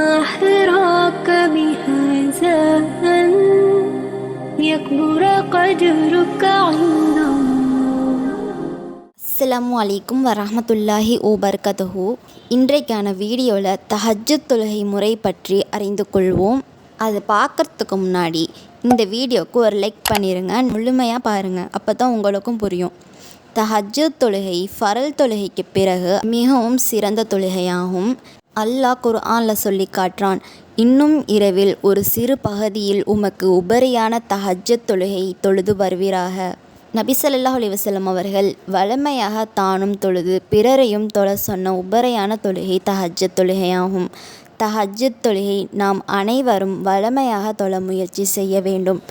ما حراك بهذا أن يكبر قدرك عند الله அஸ்ஸலாமு அலைக்கும் வரஹமத்துல்லாஹி ஓபர்கதஹு இன்றைக்கான வீடியோவில் தஹஜ்ஜுத் தொழுகை முறை பற்றி அறிந்து கொள்வோம் அதை பார்க்கறதுக்கு முன்னாடி இந்த வீடியோவுக்கு ஒரு லைக் பண்ணிடுங்க முழுமையாக பாருங்கள் அப்போ தான் உங்களுக்கும் புரியும் தஹஜ்ஜுத் தொழுகை ஃபரல் தொழுகைக்கு பிறகு மிகவும் சிறந்த தொழுகையாகும் அல்லாஹ் குர்ஆனில் சொல்லி காட்டுறான் இன்னும் இரவில் ஒரு சிறு பகுதியில் உமக்கு உபரியான தஹஜ்ஜத் தொழுகை தொழுது வருவீராக. நபி ஸல்லல்லாஹு அவர்கள் வழமையாக தானும் தொழுது பிறரையும் தொழ சொன்ன உபரையான தொழுகை தஹஜத் தொழுகையாகும். தஹஜ்ஜத் தொழுகை நாம் அனைவரும் வழமையாக தொழ முயற்சி செய்ய வேண்டும்.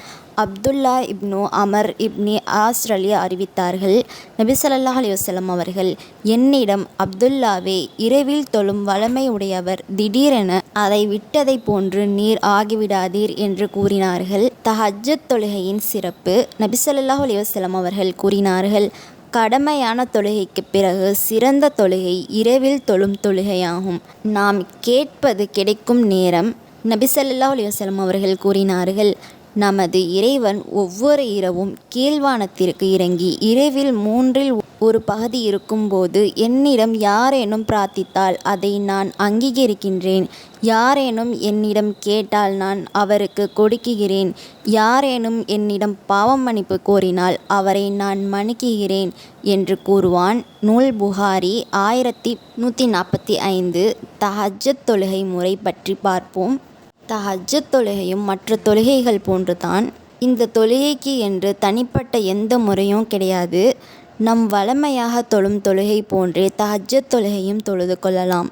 அப்துல்லா இப்னு அமர் இப்னி ஆஸ்திரேலியா அறிவித்தார்கள். நபி ஸல்லல்லாஹு அலைஹி வஸல்லம் அவர்கள் என்னிடம் அப்துல்லாவே இரவில் தொழும் வழமை உடையவர் திடீரென அதை விட்டதை போன்று நீர் ஆகிவிடாதீர் என்று கூறினார்கள். தஹஜ்ஜத் தொழுகையின் சிறப்பு நபி ஸல்லல்லாஹு அலைஹி வஸல்லம் அவர்கள் கூறினார்கள் கடமையான தொழுகைக்கு பிறகு சிறந்த தொழுகை இரவில் தொழும் தொழுகையாகும். நாம் கேட்பது கிடைக்கும் நேரம் நபிசல்லா ஸல்லல்லாஹு அவர்கள் கூறினார்கள். நமது இறைவன் ஒவ்வொரு இரவும் கீழ்வானத்திற்கு இறங்கி இரவில் மூன்றில் ஒரு பகுதி இருக்கும்போது என்னிடம் யாரேனும் பிரார்த்தித்தால் அதை நான் அங்கீகரிக்கின்றேன். யாரேனும் என்னிடம் கேட்டால் நான் அவருக்கு கொடுக்குகிறேன் யாரேனும் என்னிடம் பாவம் மன்னிப்பு கோரினால் அவரை நான் மன்னிக்குகிறேன் என்று கூறுவான். நூல் புகாரி ஆயிரத்தி நூற்றி நாற்பத்தி ஐந்து. தஹஜத் தொழுகை முறை பற்றி பார்ப்போம். தஹஜ்ஜத் தொழுகையும் மற்ற தொழுகைகள் போன்றுதான். இந்த தொழுகைக்கு என்று தனிப்பட்ட எந்த முறையும் கிடையாது. நம் வழமையாக தொழும் தொழுகை போன்றே தஹஜ்ஜத் தொழுகையும் தொழுது கொள்ளலாம்.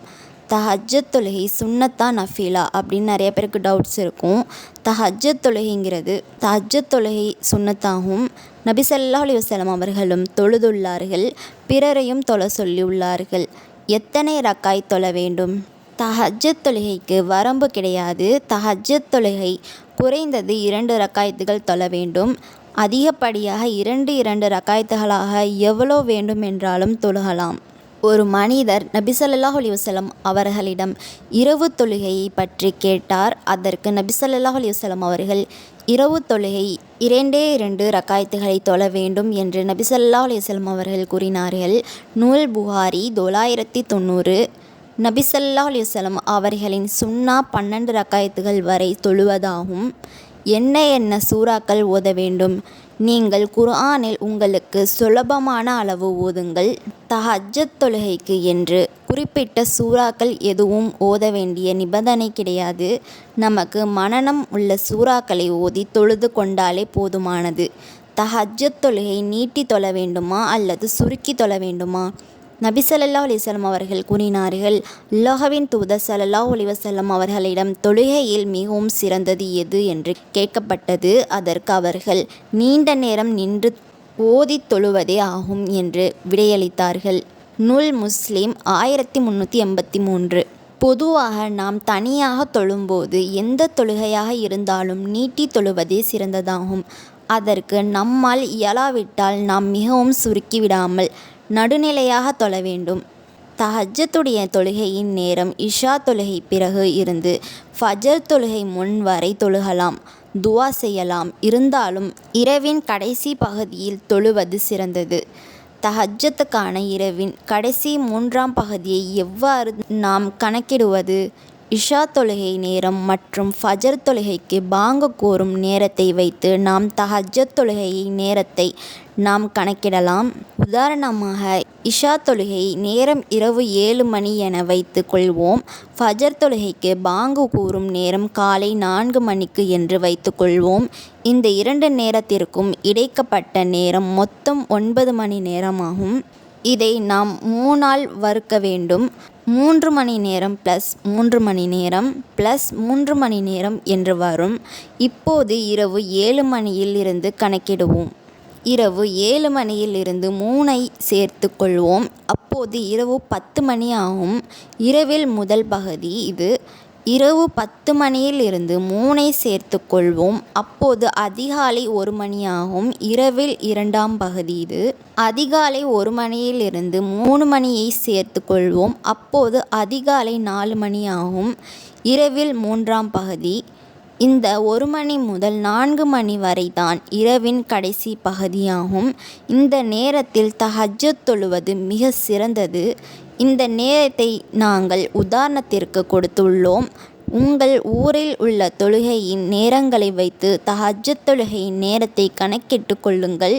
தஹஜ்ஜத் தொழுகை சுண்ணத்தா நஃபீலா அப்படின்னு நிறைய பேருக்கு டவுட்ஸ் இருக்கும். தஹஜத் தொழுகைங்கிறது தஹஜத் தொழுகை சுண்ணத்தாகும். நபிசல்லா அலிவசலம் அவர்களும் தொழுதுள்ளார்கள். பிறரையும் தொழ சொல்லியுள்ளார்கள். எத்தனை ரக்காய் தொழ வேண்டும்? தஹஜத் தொழுகைக்கு வரம்பு கிடையாது. தஹஜத் தொழுகை குறைந்தது இரண்டு ரக்காயத்துகள் தொழ வேண்டும். அதிகப்படியாக இரண்டு இரண்டு ரக்காயத்துகளாக எவ்வளோ வேண்டும் என்றாலும் தொழுகலாம். ஒரு மனிதர் நபிசல்லாஹ் அலிவசலம் அவர்களிடம் இரவு தொழுகையை பற்றி கேட்டார். அதற்கு நபிசல்லாஹ் அலிவசலம் அவர்கள் இரவு தொழுகை இரண்டே இரண்டு ரக்காயத்துகளை தொழ வேண்டும் என்று நபிசல்லாஹ் அலிவசலம் அவர்கள் கூறினார்கள். நூல் புகாரி தொள்ளாயிரத்தி தொண்ணூறு நபிசல்லா அலிசலம் அவர்களின் சுன்னா பன்னெண்டு ரக்காயத்துகள் வரை தொழுவதாகும். என்ன என்ன சூறாக்கள் ஓத வேண்டும்? நீங்கள் குர்ஆனில் உங்களுக்கு சுலபமான அளவு ஓதுங்கள். தஹஜத் தொழுகைக்கு என்று குறிப்பிட்ட சூறாக்கள் எதுவும் ஓத வேண்டிய நிபந்தனை கிடையாது. நமக்கு மனனம் உள்ள சூறாக்களை ஓதி தொழுது கொண்டாலே போதுமானது. தஹஜ்ஜத் தொழுகை நீட்டி தொழ வேண்டுமா அல்லது சுருக்கி தொழ வேண்டுமா? நபி சல்லா அலைஹி அவர்கள் கூறினார்கள் அல்லாஹ்வின் தூதர் சல்லா அலிவசல்லம் அவர்களிடம் தொழுகையில் மிகவும் சிறந்தது எது? என்று கேட்கப்பட்டது. அதற்கு அவர்கள் நீண்ட நேரம் நின்று ஓதித் தொழுவதே ஆகும் என்று விடையளித்தார்கள். நுல் முஸ்லிம் ஆயிரத்தி முந்நூற்றி எண்பத்தி மூன்று. பொதுவாக நாம் தனியாக தொழும்போது எந்த தொழுகையாக இருந்தாலும் நீட்டி தொழுவதே சிறந்ததாகும். அதற்கு நம்மால் இயலாவிட்டால் நாம் மிகவும் சுருக்கி விடாமல் நடுநிலையாக தொழ வேண்டும். தஹஜ்ஜத்துடைய தொழுகையின் நேரம் இஷா தொழுகை பிறகு இருந்து ஃபஜர் தொழுகை முன் வரை தொழுகலாம். துவா செய்யலாம். இருந்தாலும் இரவின் கடைசி பகுதியில் தொழுவது சிறந்தது. தஹஜ்ஜத்துக்கான இரவின் கடைசி மூன்றாம் பகுதியை எவ்வாறு நாம் கணக்கிடுவது? இஷா தொழுகை நேரம் மற்றும் ஃபஜர் தொழுகைக்கு பாங்கு கூறும் நேரத்தை வைத்து நாம் தஹஜ்ஜத் தொழுகை நேரத்தை நாம் கணக்கிடலாம். உதாரணமாக இஷா தொழுகை நேரம் இரவு ஏழு மணி என வைத்து கொள்வோம். ஃபஜர் தொழுகைக்கு பாங்கு கூறும் நேரம் காலை நான்கு மணிக்கு என்று வைத்து கொள்வோம். இந்த இரண்டு நேரத்திற்கும் இடைக்கப்பட்ட நேரம் மொத்தம் ஒன்பது மணி நேரமாகும். இதை நாம் மூணால் வறுக்க வேண்டும். மூன்று மணி நேரம் ப்ளஸ் மூன்று மணி நேரம் ப்ளஸ் மூன்று மணி நேரம் என்று வரும். இப்போது இரவு ஏழு மணியில் இருந்து கணக்கிடுவோம். இரவு ஏழு மணியில் இருந்து மூணை சேர்த்து கொள்வோம். அப்போது இரவு பத்து மணி ஆகும். இரவில் முதல் பகுதி இது இரவு பத்து மணியில் இருந்து மூணை சேர்த்து கொள்வோம். அப்போது அதிகாலை ஒரு மணியாகும். இரவில் இரண்டாம் பகுதி இது. அதிகாலை ஒரு மணியில் இருந்து மூணு மணியை சேர்த்து கொள்வோம். அப்போது அதிகாலை நாலு மணி ஆகும் இரவில் மூன்றாம் பகுதி. இந்த ஒரு மணி முதல் நான்கு மணி வரை தான் இரவின் கடைசி பகுதியாகும். இந்த நேரத்தில் தஹஜத் தொழுவது மிக சிறந்தது. இந்த நேரத்தை நாங்கள் உதாரணத்திற்கு கொடுத்துள்ளோம். உங்கள் ஊரில் உள்ள தொழுகையின் நேரங்களை வைத்து தஹஜ்ஜத் தொழுகையின் நேரத்தை கணக்கிட்டு கொள்ளுங்கள்.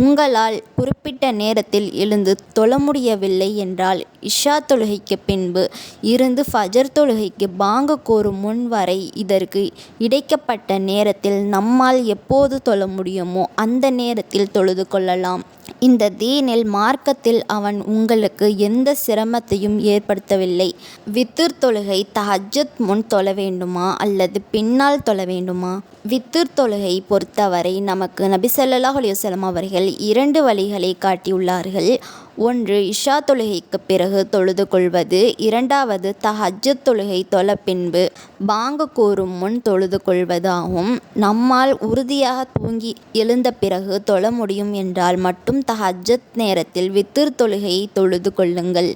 உங்களால் குறிப்பிட்ட நேரத்தில் எழுந்து தொழ முடியவில்லை என்றால் இஷா தொழுகைக்கு பின்பு இருந்து ஃபஜர் தொழுகைக்கு பாங்கு கோரும் முன் வரை இதற்கு இடைக்கப்பட்ட நேரத்தில் நம்மால் எப்போது தொழ முடியுமோ அந்த நேரத்தில் தொழுது கொள்ளலாம். இந்த தீனில் மார்க்கத்தில் அவன் உங்களுக்கு எந்த சிரமத்தையும் ஏற்படுத்தவில்லை. வித்திர் தொழுகை தஹஜத் முன் தொழ வேண்டுமா? அல்லது பின்னால் தொழ வேண்டுமா? வித்திர் தொழுகை பொறுத்தவரை நமக்கு நபி ஸல்லல்லாஹு அவர்கள் இரண்டு வழிகளை காட்டியுள்ளார்கள். ஒன்று இஷா தொழுகைக்கு பிறகு தொழுது கொள்வது இரண்டாவது தஹஜ்ஜத் தொழுகை தொல பின்பு பாங்கு கூறும் முன் தொழுது கொள்வதாகும் நம்மால் உறுதியாக தூங்கி எழுந்த பிறகு தொழ முடியும் என்றால் மட்டும் தஹஜ்ஜத் நேரத்தில் வித்திர் தொழுகையை தொழுது கொள்ளுங்கள்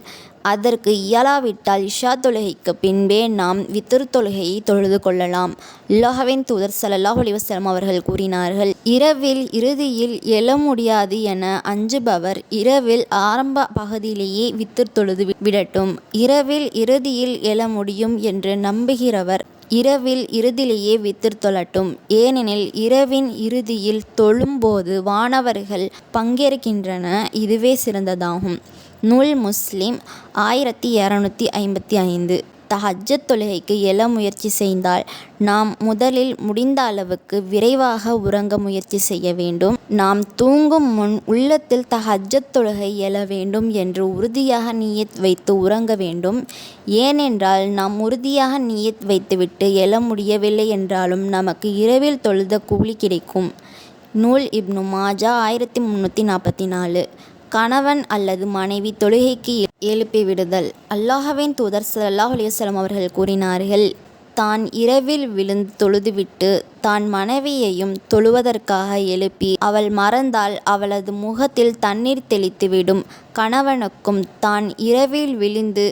அதற்கு இயலாவிட்டால் இஷா தொழுகைக்கு பின்பே நாம் வித்திரு தொழுகையை தொழுது கொள்ளலாம். அல்லாஹ்வின் தூதர் சல்லாஹ் அலிவசலம் அவர்கள் கூறினார்கள் இரவில் இறுதியில் எழ முடியாது என அஞ்சுபவர் இரவில் ஆரம்ப பகுதியிலேயே வித்திர் தொழுது விடட்டும். இரவில் இறுதியில் எழ முடியும் என்று நம்புகிறவர் இரவில் இறுதியிலேயே வித்திர் தொழட்டும். ஏனெனில் இரவின் இறுதியில் தொழும்போது வானவர்கள் பங்கேற்கின்றன. இதுவே சிறந்ததாகும். நூல் முஸ்லிம் ஆயிரத்தி இரநூத்தி ஐம்பத்தி ஐந்து. தஹஜ்ஜத் தொழுகைக்கு எழ முயற்சி செய்தால் நாம் முதலில் முடிந்த அளவுக்கு விரைவாக உறங்க முயற்சி செய்ய வேண்டும். நாம் தூங்கும் முன் உள்ளத்தில் தஹஜ்ஜத் தொழுகை எழ வேண்டும் என்று உறுதியாக நீயத் வைத்து உறங்க வேண்டும். ஏனென்றால் நாம் உறுதியாக நீயத் வைத்துவிட்டு எழ முடியவில்லை என்றாலும் நமக்கு இரவில் தொழுத கூலி கிடைக்கும். நூல் இப்னு மாஜா ஆயிரத்தி முந்நூற்றி நாற்பத்தி நாலு. கணவன் அல்லது மனைவி தொழுகைக்கு எழுப்பி விடுதல். அல்லாஹ்வின் தூதர் சல்லாஹ் அலைஹி அவர்கள் கூறினார்கள் தான் இரவில் விழுந்து தொழுதுவிட்டு தான் மனைவியையும் தொழுவதற்காக எழுப்பி அவள் மறந்தால் அவளது முகத்தில் தண்ணீர் தெளித்துவிடும். கணவனுக்கும் தான் இரவில் விழுந்து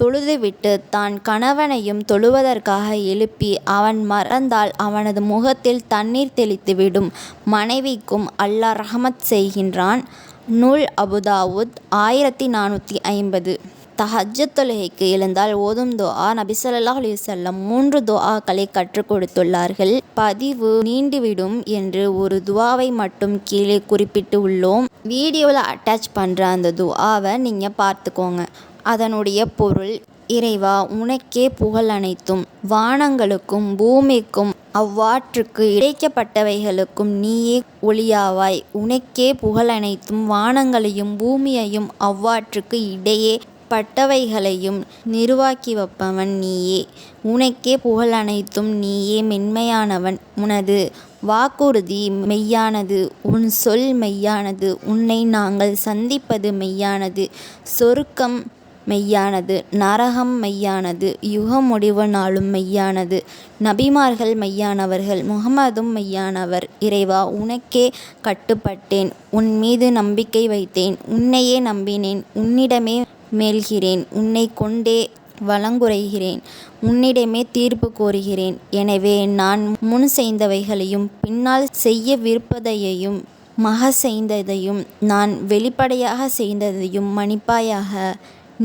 தொழுதுவிட்டு தான் கணவனையும் தொழுவதற்காக எழுப்பி அவன் மறந்தால் அவனது முகத்தில் தண்ணீர் தெளித்துவிடும். மனைவிக்கும் அல்லாஹ் ரஹமத் செய்கின்றான். நூல் அபுதாவுத் ஆயிரத்தி நானூற்றி ஐம்பது. தஹஜத் தொழுகைக்கு எழுந்தால் ஓதும் துஆ நபி ஸல்லல்லாஹு அலைஹி வஸல்லம் மூன்று துஆக்களை கற்றுக் கொடுத்துள்ளார்கள். பதிவு நீண்டுவிடும் என்று ஒரு துவாவை மட்டும் கீழே குறிப்பிட்டு உள்ளோம். வீடியோவில் அட்டாச் பண்ணுற அந்த துஆவை நீங்கள் பார்த்துக்கோங்க. அதனுடைய பொருள் இறைவா உனக்கே புகழ் அனைத்தும். வானங்களுக்கும் பூமிக்கும் அவ்வாற்றுக்கு இழைக்கப்பட்டவைகளுக்கும் நீயே ஒளியாவாய். உனக்கே புகழ் அனைத்தும். வானங்களையும் பூமியையும் அவ்வாற்றுக்கு இடையே பட்டவைகளையும் நிர்வாக்கி வைப்பவன் நீயே. உனக்கே புகழ் அனைத்தும். நீயே மென்மையானவன். உனது வாக்குறுதி மெய்யானது. உன் சொல் மெய்யானது. உன்னை நாங்கள் சந்திப்பது மெய்யானது. சொருக்கம் மெய்யானது. நரகம் மெய்யானது. யுக முடிவு நாளும் மெய்யானது. நபிமார்கள் மெய்யானவர்கள். முகமதும் மெய்யானவர். இறைவா உனக்கே கட்டுப்பட்டேன். உன் மீது நம்பிக்கை வைத்தேன். உன்னையே நம்பினேன். உன்னிடமே மேல்கிறேன். உன்னை கொண்டே வளங்குறைகிறேன் உன்னிடமே தீர்ப்பு கோருகிறேன். எனவே நான் முன் செய்தவைகளையும் பின்னால் செய்யவிருப்பதையையும் மக செய்ததையும் நான் வெளிப்படையாக செய்ததையும் மன்னிப்பாயாக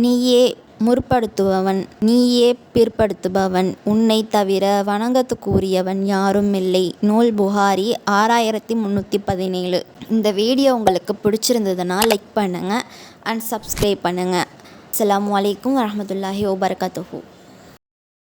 நீயே முற்படுத்துபவன் நீயே பிற்படுத்துபவன். உன்னை தவிர வணங்கத்துக்குரியவன் யாரும் இல்லை. நூல் புகாரி ஆறாயிரத்தி முந்நூற்றி பதினேழு இந்த வீடியோ உங்களுக்கு பிடிச்சிருந்ததுன்னா லைக் பண்ணுங்கள் அண்ட் சப்ஸ்கிரைப் பண்ணுங்கள் அஸ்ஸலாமு அலைக்கும் வரஹ்மத்துல்லாஹி வபரகாத்துஹு.